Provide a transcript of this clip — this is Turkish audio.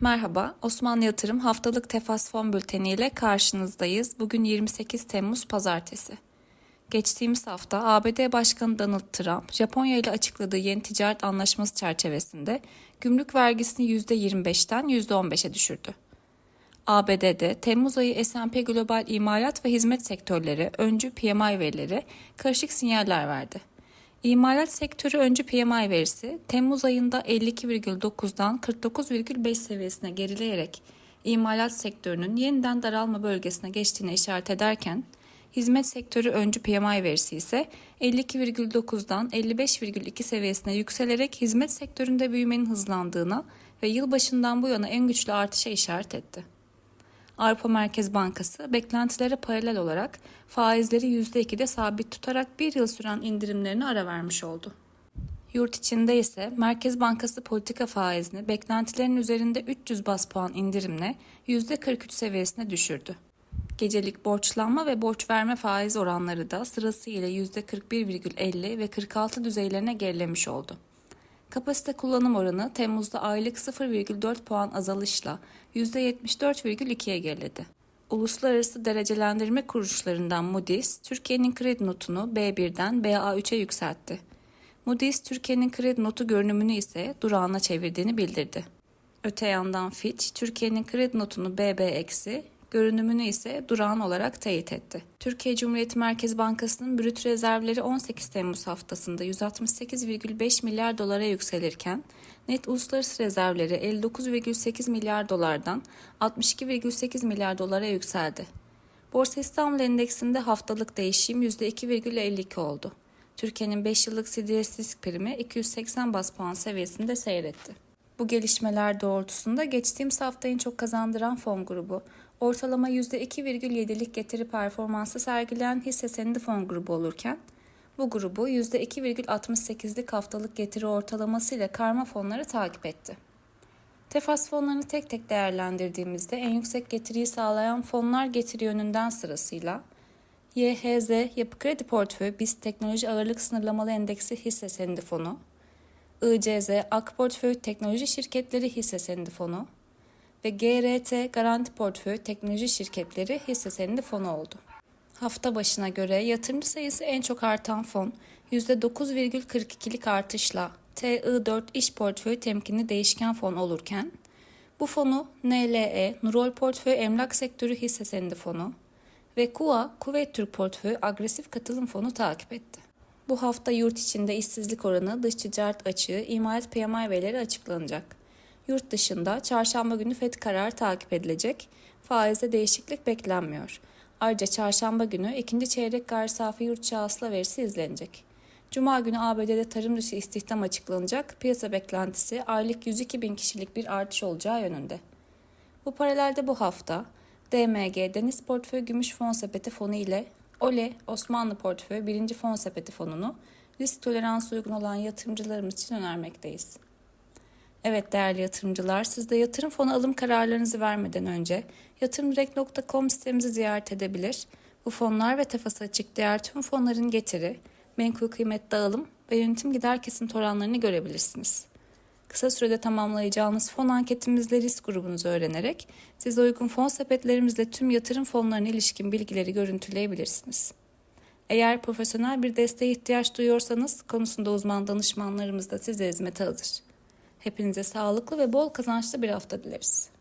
Merhaba, Osmanlı Yatırım haftalık tefas fon bülteni ile karşınızdayız. Bugün 28 Temmuz Pazartesi. Geçtiğimiz hafta ABD Başkanı Donald Trump, Japonya ile açıkladığı yeni ticaret anlaşması çerçevesinde gümrük vergisini %25'ten %15'e düşürdü. ABD'de Temmuz ayı S&P Global imalat ve hizmet sektörleri öncü PMI verileri karışık sinyaller verdi. İmalat sektörü öncü PMI verisi Temmuz ayında 52,9'dan 49,5 seviyesine gerileyerek imalat sektörünün yeniden daralma bölgesine geçtiğine işaret ederken hizmet sektörü öncü PMI verisi ise 52,9'dan 55,2 seviyesine yükselerek hizmet sektöründe büyümenin hızlandığına ve yılbaşından bu yana en güçlü artışa işaret etti. Avrupa Merkez Bankası beklentilere paralel olarak faizleri %2'de sabit tutarak bir yıl süren indirimlerini ara vermiş oldu. Yurt içinde ise Merkez Bankası politika faizini beklentilerin üzerinde 300 bas puan indirimle %43 seviyesine düşürdü. Gecelik borçlanma ve borç verme faiz oranları da sırasıyla %41,50 ve 46 düzeylerine gerilemiş oldu. Kapasite kullanım oranı Temmuz'da aylık 0,4 puan azalışla %74,2'ye geriledi. Uluslararası derecelendirme kuruluşlarından Moody's, Türkiye'nin kredi notunu B1'den BA3'e yükseltti. Moody's, Türkiye'nin kredi notu görünümünü ise durağına çevirdiğini bildirdi. Öte yandan Fitch, Türkiye'nin kredi notunu BB görünümünü ise durağan olarak teyit etti. Türkiye Cumhuriyeti Merkez Bankası'nın brüt rezervleri 18 Temmuz haftasında 168,5 milyar dolara yükselirken net uluslararası rezervleri 59,8 milyar dolardan 62,8 milyar dolara yükseldi. Borsa İstanbul Endeksinde haftalık değişim %2,52 oldu. Türkiye'nin 5 yıllık CDS risk primi 280 bas puan seviyesinde seyretti. Bu gelişmeler doğrultusunda geçtiğimiz hafta en çok kazandıran fon grubu, ortalama %2,7'lik getiri performansı sergileyen hisse senedi fon grubu olurken, bu grubu %2,68'lik haftalık getiri ortalamasıyla karma fonları takip etti. Tefas fonlarını tek tek değerlendirdiğimizde en yüksek getiriyi sağlayan fonlar getiri yönünden sırasıyla YHZ Yapı Kredi Portföyü BIST Teknoloji Ağırlık Sınırlamalı Endeksi Hisse Senedi Fonu, ICZ Ak Portföy Teknoloji Şirketleri Hisse Senedi Fonu ve GRT Garanti Portföy Teknoloji Şirketleri Hisse Senedi Fonu oldu. Hafta başına göre yatırımcı sayısı en çok artan fon %9,42'lik artışla TI4 İş Portföy Temkinli Değişken Fon olurken bu fonu NLE Nurol Portföy Emlak Sektörü Hisse Senedi Fonu ve KUA Kuveyt Türk Portföy Agresif Katılım Fonu takip etti. Bu hafta yurt içinde işsizlik oranı, dış ticaret açığı, imalat PMI verileri açıklanacak. Yurt dışında çarşamba günü FED kararı takip edilecek. Faizde değişiklik beklenmiyor. Ayrıca çarşamba günü ikinci çeyrek gayri safi yurt içi hasıla verisi izlenecek. Cuma günü ABD'de tarım dışı istihdam açıklanacak. Piyasa beklentisi aylık 102 bin kişilik bir artış olacağı yönünde. Bu paralelde bu hafta DMG Deniz Portföy Gümüş Fon Sepeti fonu ile OLE Osmanlı Portföy birinci Fon Sepeti fonunu risk toleransı uygun olan yatırımcılarımız için önermekteyiz. Evet değerli yatırımcılar, siz de yatırım fonu alım kararlarınızı vermeden önce yatırımdirekt.com sitemizi ziyaret edebilir. Bu fonlar ve tefası açık diğer tüm fonların getiri, menkul kıymet dağılım ve yönetim gider kesinti oranlarını görebilirsiniz. Kısa sürede tamamlayacağınız fon anketimizle risk grubunuzu öğrenerek size uygun fon sepetlerimizle tüm yatırım fonlarına ilişkin bilgileri görüntüleyebilirsiniz. Eğer profesyonel bir desteğe ihtiyaç duyuyorsanız konusunda uzman danışmanlarımız da size hizmete hazır. Hepinize sağlıklı ve bol kazançlı bir hafta dileriz.